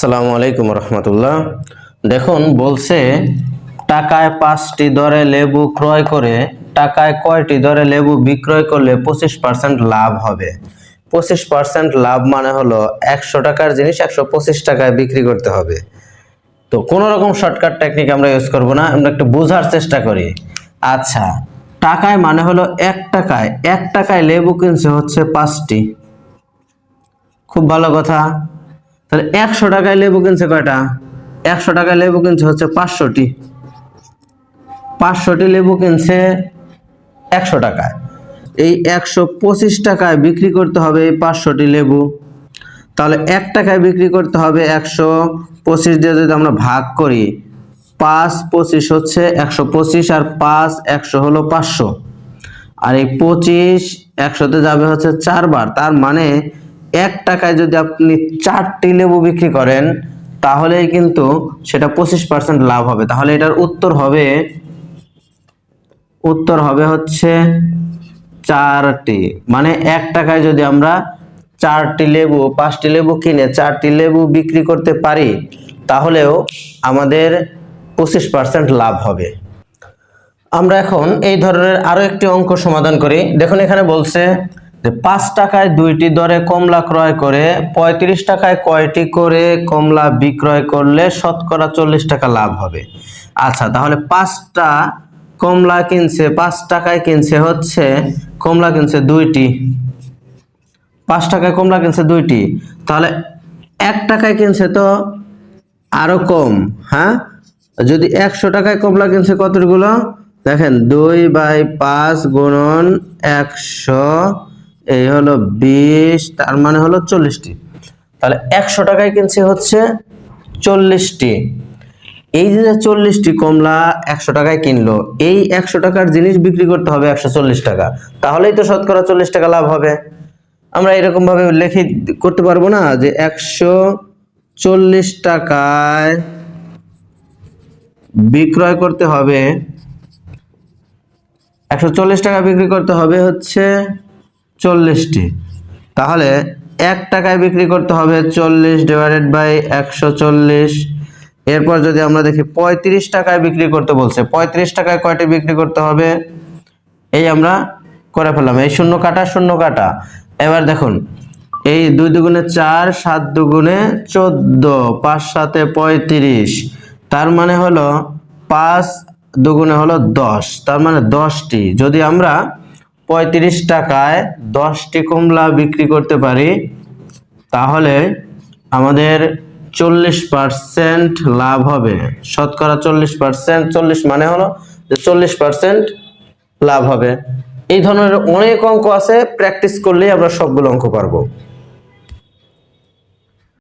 আসসালামু আলাইকুম রহমতুল্লাহ। দেখুন, বলছে, টাকায় পাঁচটি দরে লেবু ক্রয় করে, টাকায় কয়টি দরে লেবু বিক্রয় করলে পঁচিশ পার্সেন্ট লাভ হবে? পঁচিশ পার্সেন্ট লাভ মানে হলো একশো টাকার জিনিস একশো পঁচিশ টাকায় বিক্রি করতে হবে। তো কোনো রকম শর্টকাট টেকনিক আমরা ইউজ করব না, আমরা একটু বোঝার চেষ্টা করি। আচ্ছা টাকায় মানে হলো এক টাকায় এক টাকায় লেবু কিনছে হচ্ছে পাঁচটি। খুব ভালো কথা। তাহলে একশো টাকায় লেবু কিনছে কয়টা? একশো টাকায় লেবু কিনছে হচ্ছে পাঁচশোটি। পাঁচশোটি লেবু কিনছে একশো টাকায়। এই একশো পঁচিশ টাকায় বিক্রি করতে হবে এই পাঁচশোটি লেবু। তাহলে এক টাকায় বিক্রি করতে হবে একশো পঁচিশ দিয়ে যদি আমরা ভাগ করি, পাঁচ পঁচিশ হচ্ছে একশো পঁচিশ আর পাঁচ একশো হলো পাঁচশো। আর এই পঁচিশ একশোতে যাবে হচ্ছে চারবার। তার মানে এক টাকায় যদি আপনি চারটি লেবু বিক্রি করেন, তাহলেই কিন্তু সেটা পঁচিশ পার্সেন্ট লাভ হবে। তাহলে এটার উত্তর হবে উত্তর হবে হচ্ছে চারটি। মানে এক টাকায় যদি আমরা চারটি লেবু, পাঁচটি লেবু কিনে চারটি লেবু বিক্রি করতে পারি, তাহলেও আমাদের পঁচিশ পার্সেন্ট লাভ হবে। আমরা এখন এই ধরনের আরও একটি অঙ্ক সমাধান করি। দেখুন, এখানে বলছে যে পাঁচ টাকায় দুইটি দরে কমলা ক্রয় করে পঁয়ত্রিশ টাকায় কয়টি করে কমলা বিক্রয় করলে শতকরা চল্লিশ টাকা লাভ হবে। আচ্ছা তাহলে পাঁচটা কমলা কিনছে, পাঁচ টাকায় কিনছে হচ্ছে, কমলা কিনছে দুইটি। পাঁচ টাকায় কমলা কিনছে দুইটি। তাহলে এক টাকায় কিনছে তো আরও কম হ্যাঁ? যদি একশো টাকায় কমলা কিনছে কতগুলো? দেখেন, দুই বাই পাঁচ গুণন একশো এই হলো বিশ, তার মানে হলো চল্লিশটি। তাহলে একশো টাকায় কিনছে হচ্ছে চল্লিশটি। এই যে চল্লিশটি কমলা একশো টাকায় কিনলো, এই একশো টাকার জিনিস বিক্রি করতে হবে একশো চল্লিশ টাকা। তাহলেই তো শতকরা চল্লিশ টাকা লাভ হবে। আমরা এরকম ভাবে লেখি করতে পারব না যে একশো চল্লিশ টাকায় বিক্রয় করতে হবে, একশো চল্লিশ টাকা বিক্রি করতে হবে হচ্ছে চল্লিশটি। তাহলে এক টাকায় বিক্রি করতে হবে চল্লিশ ডিভাইডেড বাই একশো চল্লিশ। এরপর যদি আমরা দেখি পঁয়ত্রিশ টাকায় বিক্রি করতে বলছে, পঁয়ত্রিশ টাকায় কয়টি বিক্রি করতে হবে? এই আমরা করে ফেললাম, এই শূন্য কাটা শূন্য কাটা। এবার দেখুন, এই দুই দুগুণে চার, সাত দুগুণে চোদ্দ, পাঁচ সাতে পঁয়ত্রিশ। তার মানে হলো পাঁচ দুগুণে হলো দশ, তার মানে দশটি। যদি আমরা পঁয়ত্রিশ টাকায় দশটি কমলা বিক্রি করতে পারি, তাহলে আমাদের চল্লিশ পার্সেন্ট লাভ হবে। শতকরা চল্লিশ পার্সেন্ট চল্লিশ মানে হলো যে চল্লিশ পার্সেন্ট লাভ হবে। এই ধরনের অনেক অঙ্ক আছে প্র্যাকটিস করলেই আমরা সবগুলো অঙ্ক পারব।